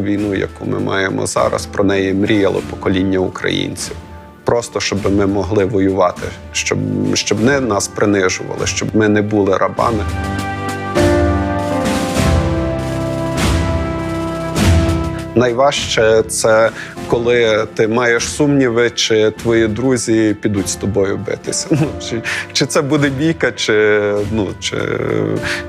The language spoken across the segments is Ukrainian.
цю війну, яку ми маємо зараз, про неї мріяло покоління українців. Просто щоб ми могли воювати, щоб, щоб не нас принижували, щоб ми не були рабами. Найважче це коли ти маєш сумніви, чи твої друзі підуть з тобою битися. Ну, чи, чи це буде бійка, чи, ну, чи,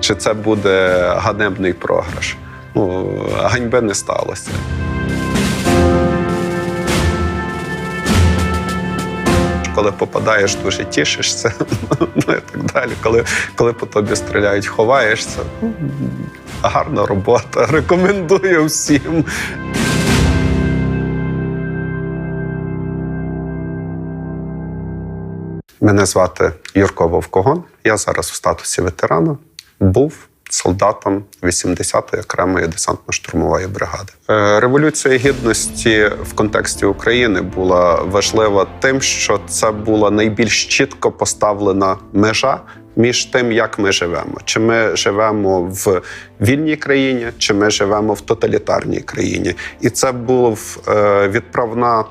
чи це буде ганебний програш. Ну, ганьби не сталося. Коли попадаєш, дуже тішишся, ну і так далі. Коли, коли по тобі стріляють, ховаєшся. Гарна робота. Рекомендую всім. Мене звати Юрко Вовкогон. Я зараз в статусі ветерана. Був солдатом 80-ї окремої десантно-штурмової бригади. Е, Революція гідності в контексті України була важлива тим, що це була найбільш чітко поставлена межа між тим, як ми живемо. Чи ми живемо в вільній країні, чи ми живемо в тоталітарній країні. І це був е, відправна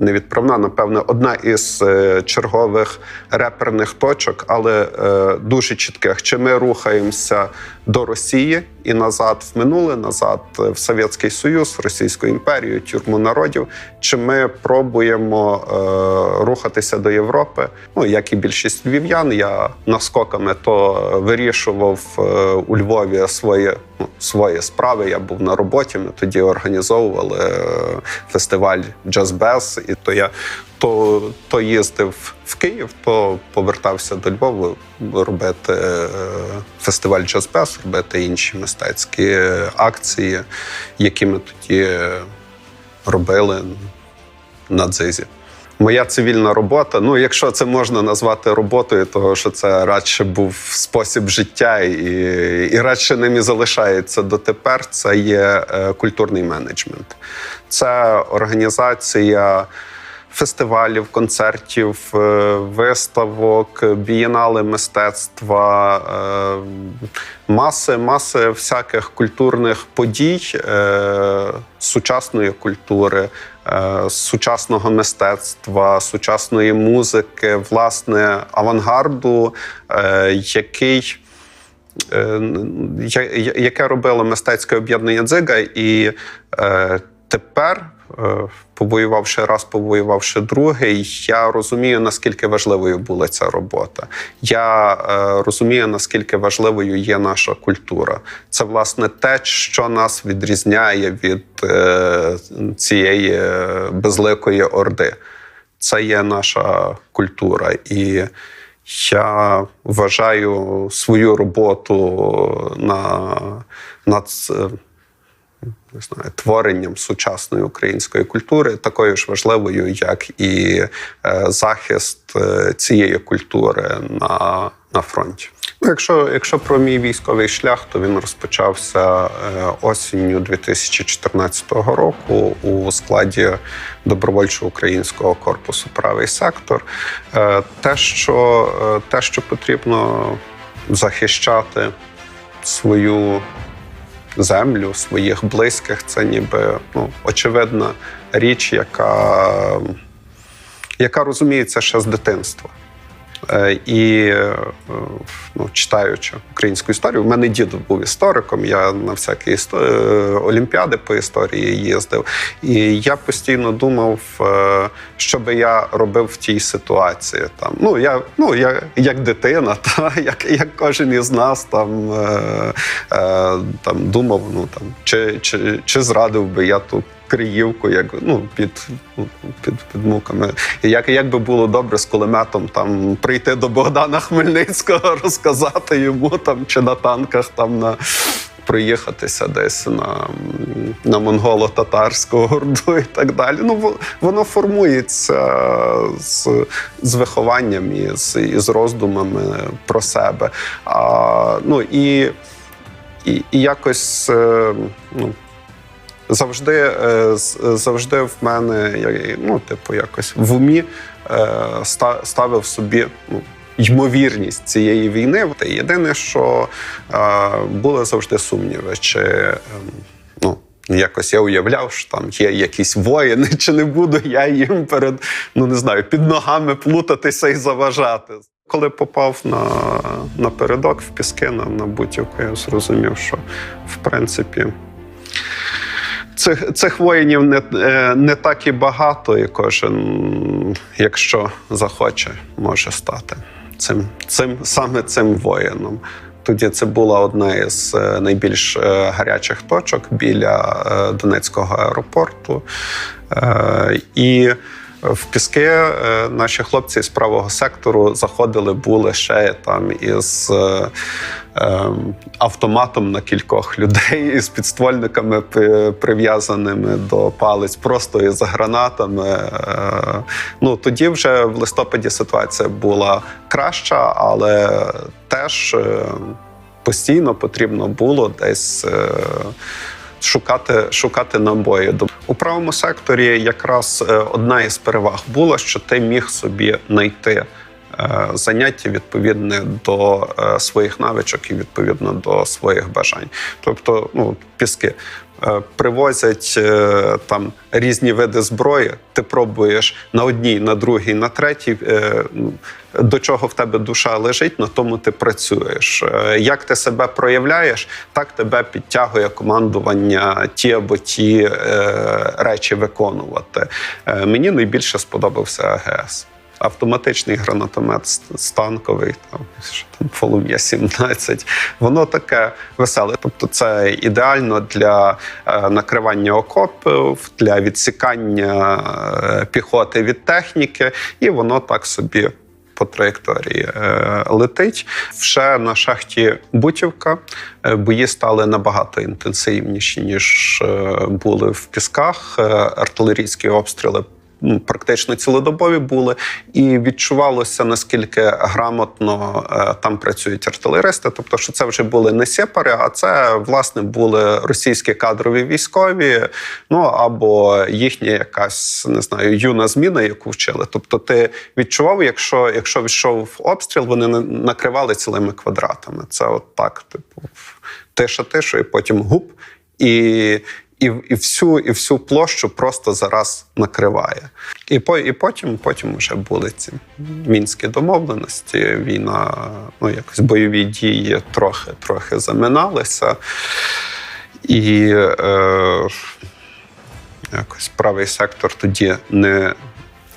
не відправна, напевне, одна із е, чергових реперних точок, але е, дуже чітких. Чи ми рухаємося до Росії і назад в минуле, назад в Совєтський Союз, в Російську імперію, тюрму народів, чи ми пробуємо е, рухатися до Європи? Ну як і більшість львів'ян, я наскоками то вирішував е, у Львові свої, ну, свої справи. Я був на роботі. Ми тоді організовували е, фестиваль Джаз Без, і то я то, то їздив в Київ, то повертався до Львова робити е, фестиваль Джаз Без, робити інші мистецькі акції, які ми тоді робили на дзизі. Моя цивільна робота, ну якщо це можна назвати роботою, того що це радше був спосіб життя, і, і радше ним і залишається дотепер. Це є е, культурний менеджмент, це організація фестивалів, концертів, е, виставок, бієнали мистецтва, е, маси, маси всяких культурних подій сучасної культури, сучасного мистецтва, сучасної музики, власне, авангарду, е, який. е, Яке робило мистецьке об'єднання дзига, і е, тепер, е, повоювавши раз, повоювавши другий, я розумію, наскільки важливою була ця робота. Я е, розумію, наскільки важливою є наша культура. Це власне те, що нас відрізняє від е, цієї безликої орди. Це є наша культура. І я вважаю свою роботу на, над не знаю, творенням сучасної української культури такою ж важливою, як і е, захист е, цієї культури на, на фронті. Ну, якщо, якщо про мій військовий шлях, то він розпочався е, осінню 2014 року у складі добровольчого українського корпусу Правий сектор. Те, що, те, що потрібно захищати свою землю, своїх близьких, це ніби ну, очевидна річ, яка, яка розуміється ще з дитинства. Е, І е, ну, читаючи українську історію, в мене дід був істориком. Я на всякі істо- е, олімпіади по історії їздив. І я постійно думав, що би я робив в тій ситуації. Там ну я ну я як дитина, та як, як кожен із нас там, е, е, там думав, ну там чи, чи, чи зрадив би я ту Криївку, як ну під, під, під муками. Як, як би було добре з кулеметом там прийти до Богдана Хмельницького, розказати йому там чи на танках там на. Проїхатися десь на, на монголо-татарську горду і так далі. Ну, воно формується з, з вихованням і з, і з роздумами про себе. А, ну, і, і, і якось е, ну, завжди, е, завжди в мене ну, типу, якось в умі е, ставив собі ну, ймовірність цієї війни. Єдине, що е, були завжди сумніви, чи, ем, ну, якось я уявляв, що там є якісь воїни, чи не буду я їм перед, ну не знаю, під ногами плутатися і заважати. Коли попав на, на передок в піски на, на Бутівку, я зрозумів, що в принципі. Цих, цих воїнів не, е, не так і багато, і кожен, якщо захоче, може стати цим, цим саме цим воїном. Тоді це була одна із е, найбільш е, гарячих точок біля Донецького аеропорту. І в піски е, наші хлопці з правого сектору заходили, були ще там із е, е, автоматом на кількох людей, із підствольниками прив'язаними до палець, просто із гранатами. Е, Ну тоді вже в листопаді ситуація була краща, але теж постійно потрібно було десь. Шукати, шукати набої. У правому секторі якраз е, одна із переваг була, що ти міг собі знайти е, заняття відповідне до е, своїх навичок і відповідно до своїх бажань. Тобто, ну, піски привозять е, там різні види зброї, ти пробуєш на одній, на другій, на третій. е, ну, До чого в тебе душа лежить, на тому ти працюєш. Е, Як ти себе проявляєш, так тебе підтягує командування ті або ті е, речі виконувати. Е, мені найбільше сподобався АГС. Автоматичний гранатомет станковий, там, що там полум'я 17. Воно таке веселе. Тобто, це ідеально для е, накривання окопів, для відсікання е, піхоти від техніки, і воно так собі по траєкторії е, летить. Ще на шахті Бутівка бої стали набагато інтенсивніші, ніж були в пісках. Артилерійські обстріли. Ну, Практично цілодобові були, і відчувалося наскільки грамотно е, там працюють артилеристи. Тобто, що це вже були не сепари, а це власне були російські кадрові військові, ну або їхня якась не знаю юна зміна, яку вчили. Тобто, ти відчував, якщо якщо йшов обстріл, вони на- накривали цілими квадратами. Це от так, типу, тиша, тиша, і потім гуп, і, і, і, всю, і всю площу просто зараз накриває. І, по, і потім, потім вже були ці мінські домовленості. Війна, ну якось бойові дії трохи, трохи заминалися. І е, якось правий сектор тоді не,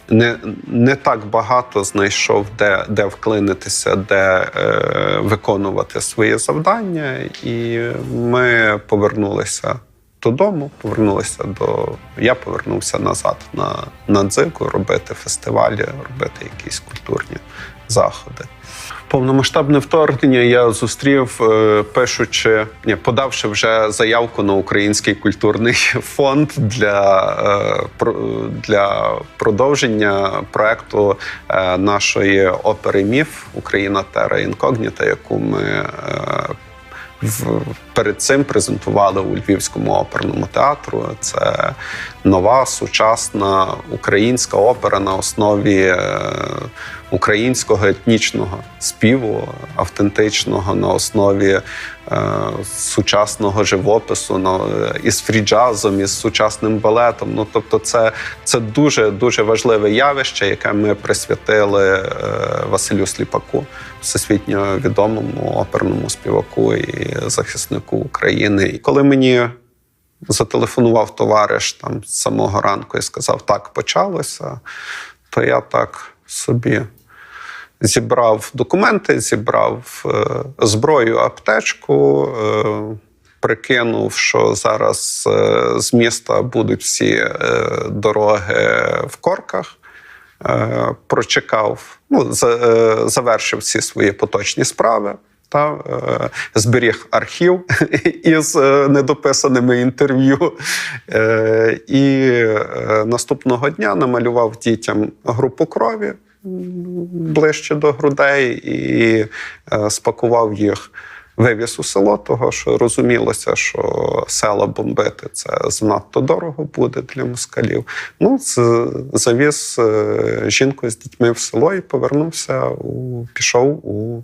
не, не так багато знайшов, де, де вклинитися, де е, виконувати свої завдання. І ми повернулися додому, повернулися до. Я повернувся назад на, на дзику робити фестивалі, робити якісь культурні заходи. Повномасштабне вторгнення я зустрів, е, пишучи, ні, подавши вже заявку на український культурний фонд для, е, для продовження проекту е, нашої опери Міф Україна Тера Інкогніта, яку ми в, перед цим презентували у Львівському оперному театру. Це нова сучасна українська опера на основі е, українського етнічного співу, автентичного на основі е, сучасного живопису, на, із фріджазом, із сучасним балетом. Ну тобто, це, це дуже дуже важливе явище, яке ми присвятили е, Василю Сліпаку, всесвітньо відомому оперному співаку і захиснику України. І коли мені зателефонував товариш там з самого ранку і сказав, так почалося, то я так собі зібрав документи, зібрав е, зброю, аптечку. Е, Прикинув, що зараз е, з міста будуть всі дороги в корках. Прочекав, ну, завершив всі свої поточні справи. Та е, зберіг архів із е, недописаними інтерв'ю. Е, і наступного дня намалював дітям групу крові ближче до грудей і спакував їх. Вивіз у село, того що розумілося, що села бомбити це занадто дорого буде для москалів. Ну, завіз жінку з дітьми в село і повернувся у пішов у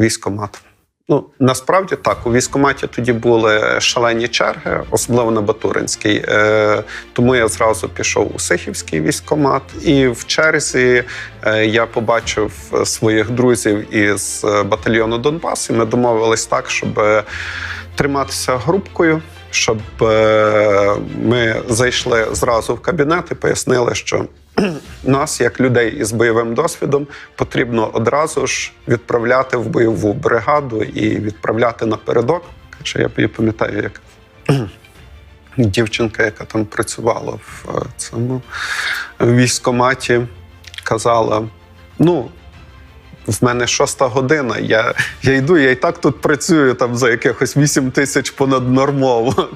військкомат. Ну насправді так, у військкоматі тоді були шалені черги, особливо на Батуринській. Е, тому я зразу пішов у Сихівський військкомат. І в черзі е, я побачив своїх друзів із е, батальйону Донбас. І ми домовились так, щоб е, триматися групкою, щоб ми зайшли зразу в кабінет і пояснили, що нас, як людей із бойовим досвідом, потрібно одразу ж відправляти в бойову бригаду і відправляти напередок. Хоча я пам'ятаю, як дівчинка, яка там працювала в е, цьому військоматі, казала: ну. В мене шоста година. Я я йду, я і так тут працюю там за якихось 8 тисяч понаднормово.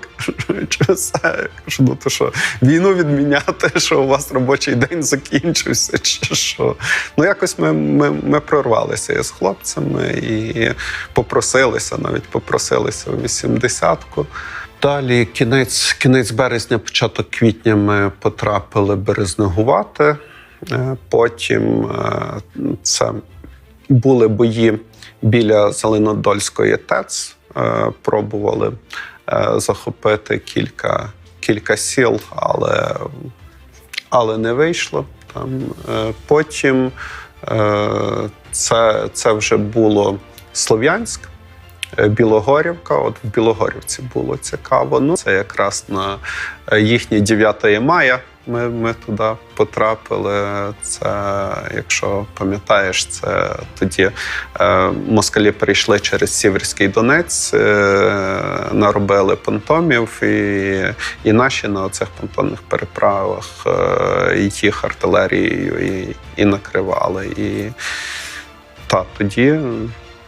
Кажу, ну то що, війну відміняти, що у вас робочий день закінчився, чи що? Ну, якось ми ми, ми прорвалися із хлопцями і попросилися, навіть попросилися у 80-ку. Далі кінець, кінець березня, початок квітня ми потрапили березнегувати. Е, Потім е, це були бої біля Зеленодольської ТЕЦ. Е, Пробували е, захопити кілька, кілька сіл, але, але не вийшло. Там. Е, Потім це, це вже було Слов'янськ. Білогорівка, от в Білогорівці було цікаво. Ну, це якраз на їхнє 9 мая. Ми, ми туди потрапили. Це, якщо пам'ятаєш, це тоді е, москалі прийшли через Сіверський Донець, е, наробили понтомів, і, і наші на цих понтонних переправах е, їх артилерією і, і накривали. І та тоді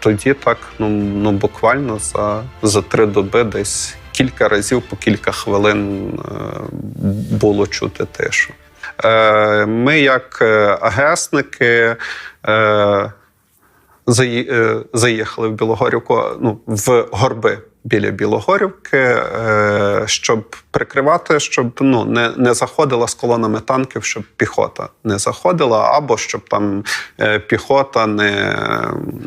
тоді так, ну, ну буквально за, за три доби десь кілька разів по кілька хвилин е, було чути тишу. Е, Ми, як е, агесники, заї- заїхали в Білогорівку, ну, в горби біля Білогорівки, щоб прикривати, щоб ну, не, не заходила з колонами танків, щоб піхота не заходила, або щоб там піхота не,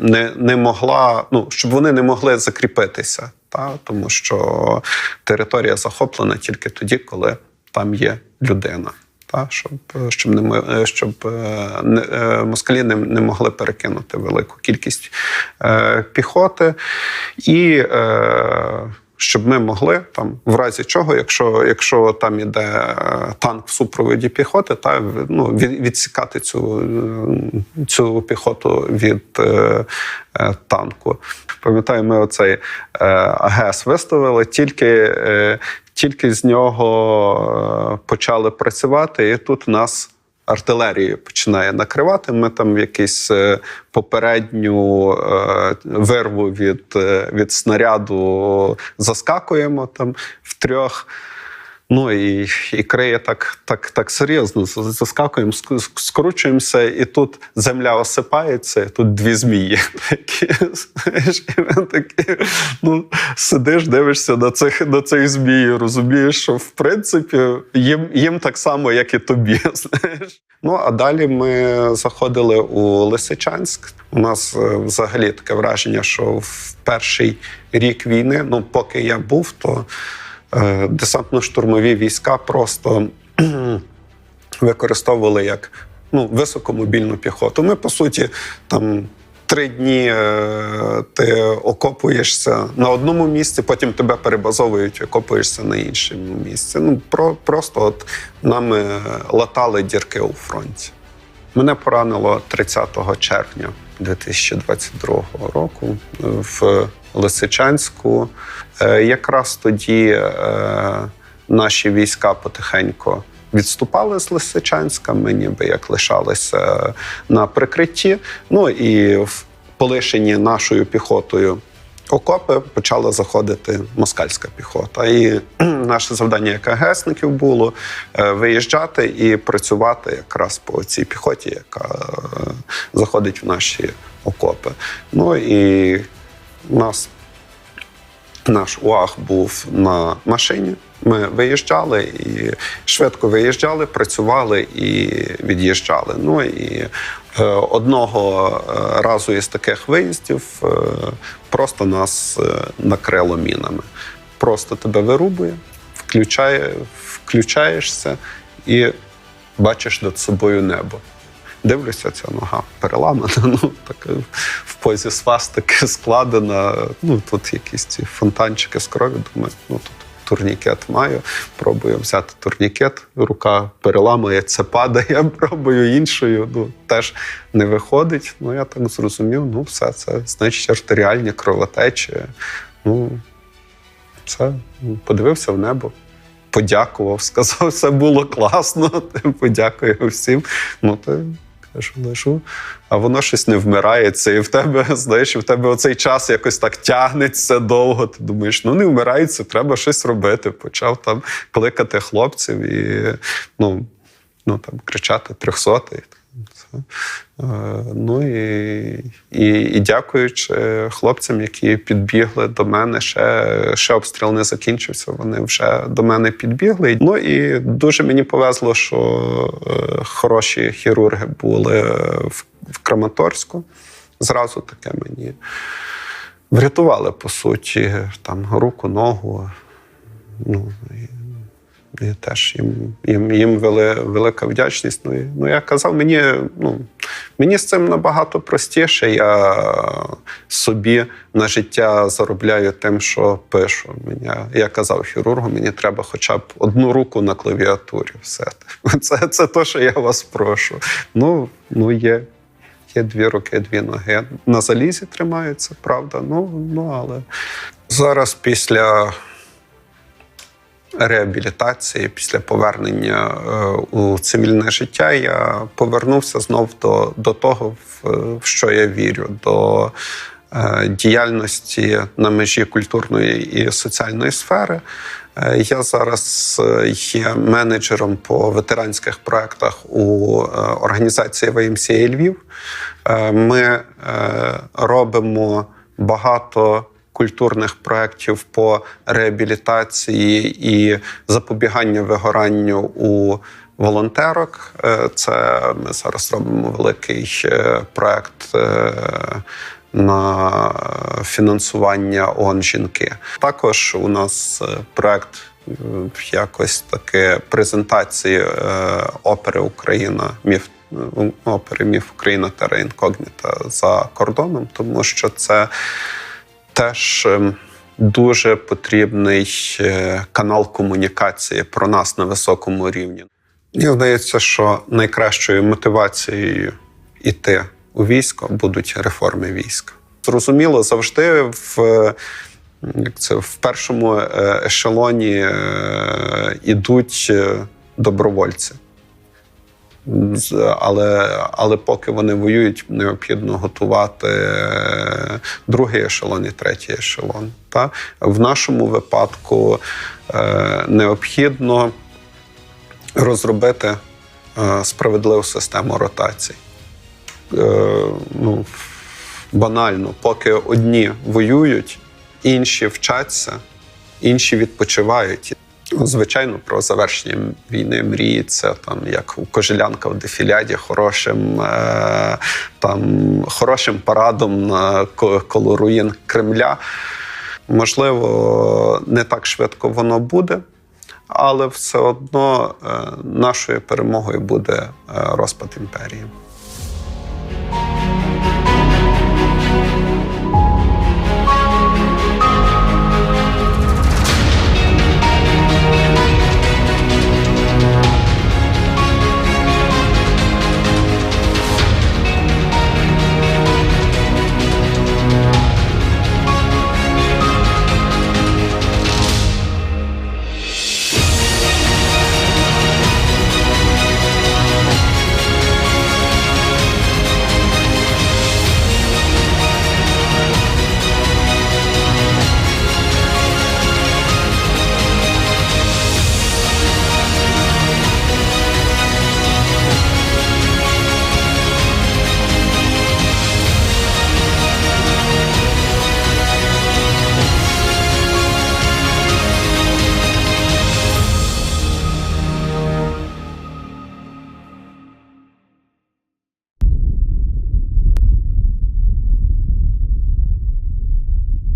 не, не могла, ну, щоб вони не могли закріпитися. Та? Тому що територія захоплена тільки тоді, коли там є людина. Та, щоб, щоб, не, щоб е, не, е, москалі не, не могли перекинути велику кількість е, піхоти, і е, щоб ми могли там, в разі чого, якщо, якщо там іде е, танк в супроводі піхоти, та ну, від, відсікати цю, цю піхоту від е, е, танку. Пам'ятаю, ми оцей е, АГС виставили тільки. Е, тільки з нього е, почали працювати, і тут нас артилерією починає накривати. Ми там якийсь е, попередню е, вирву від, е, від снаряду заскакуємо там втрьох. Ну і, і криє так, так, так серйозно. Заскакуємо, ск- скручуємося, і тут земля осипається, і тут дві змії. Такі, такі, ну, сидиш, дивишся на цих на цих змій, розумієш, що в принципі їм, їм так само, як і тобі. Знаєш. Ну а далі ми заходили у Лисичанськ. У нас е, взагалі таке враження, що в перший рік війни, ну поки я був, то десантно-штурмові війська просто використовували як ну, високомобільну піхоту. Ми, по суті, там. Три дні е, ти окопуєшся на одному місці, потім тебе перебазовують, окопуєшся на іншому місці. Ну про просто от нами латали дірки у фронті. Мене поранило 30 червня 2022 року в Лисичанську. Е, Якраз тоді е, наші війська потихеньку відступали з Лисичанська. Ми ніби як лишалися на прикритті. Ну і в полишені нашою піхотою окопи почала заходити москальська піхота. І наше завдання як агесників було е, виїжджати і працювати якраз по цій піхоті, яка заходить в наші окопи. Ну і нас наш УАГ був на машині. Ми виїжджали і швидко виїжджали, працювали і від'їжджали. Ну і Е, Одного е, разу із таких виїздів е, просто нас е, накрило мінами. Просто тебе вирубує, включає, включаєшся і бачиш над собою небо. Дивлюся, ця нога переламана, ну так е, в позі свастики складена. Ну тут якісь ці фонтанчики з крові. Думаю, ну тут турнікет маю. Пробую взяти турнікет, рука переламується, падає, пробую іншою. Ну теж не виходить. Ну я так зрозумів. Ну, все це значить артеріальні кровотечі. Ну, все, подивився в небо. Подякував, сказав, все було класно. Подякую всім. Ну, то кажу, лежу. А воно щось не вмирається, і в тебе, знаєш, в тебе оцей час якось так тягнеться довго. Ти думаєш, ну не вмирається, треба щось робити. Почав там кликати хлопців і ну, ну, там, кричати трьохсотий. Е, Ну і, і, і дякуючи хлопцям, які підбігли до мене, ще, ще обстріл не закінчився. Вони вже до мене підбігли. Ну і дуже мені повезло, що е, хороші хірурги були в, в Краматорську. Зразу таке мені врятували, по суті, там руку, ногу. Ну, і, теж їм, їм, їм вели, велика вдячність. Ну, ну, я казав, мені, ну, мені з цим набагато простіше. Я собі на життя заробляю тим, що пишу. Мені, я казав хірургу, мені треба хоча б одну руку на клавіатурі. Все. Це, це те, що я вас прошу. Ну, ну є. Є дві руки, дві ноги. На залізі тримаються, правда. Ну, ну але зараз після реабілітації, після повернення е, у цивільне життя, я повернувся знов до, до того, в, що я вірю, до е, діяльності на межі культурної і соціальної сфери. Е, Я зараз є менеджером по ветеранських проєктах у організації ВМСА Львів. Ми робимо багато культурних проєктів по реабілітації і запобіганню вигоранню у волонтерок. Е, Це ми зараз робимо великий проєкт. е, На фінансування ООН жінки. Також у нас е, проект е, якось таке презентації опери Україна міф опери Міф Україна Тера Інкогніта за кордоном, тому що це теж ем, дуже потрібний е, канал комунікації про нас на високому рівні. Мені здається, що найкращою мотивацією іти у військо будуть реформи війська. Зрозуміло, завжди в, як це, в першому е, ешелоні ідуть е, добровольці. Але, але поки вони воюють, необхідно готувати е, другий ешелон і третій ешелон. Та? В нашому випадку е, необхідно розробити е, справедливу систему ротацій. Ну, банально, поки одні воюють, інші вчаться, інші відпочивають. Ну, Звичайно, про завершення війни мріється там, як у Кожелянка в дефіляді, хорошим, е, там, хорошим парадом на ко- коло руїн Кремля. Можливо, не так швидко воно буде, але все одно е, нашою перемогою буде е, розпад імперії.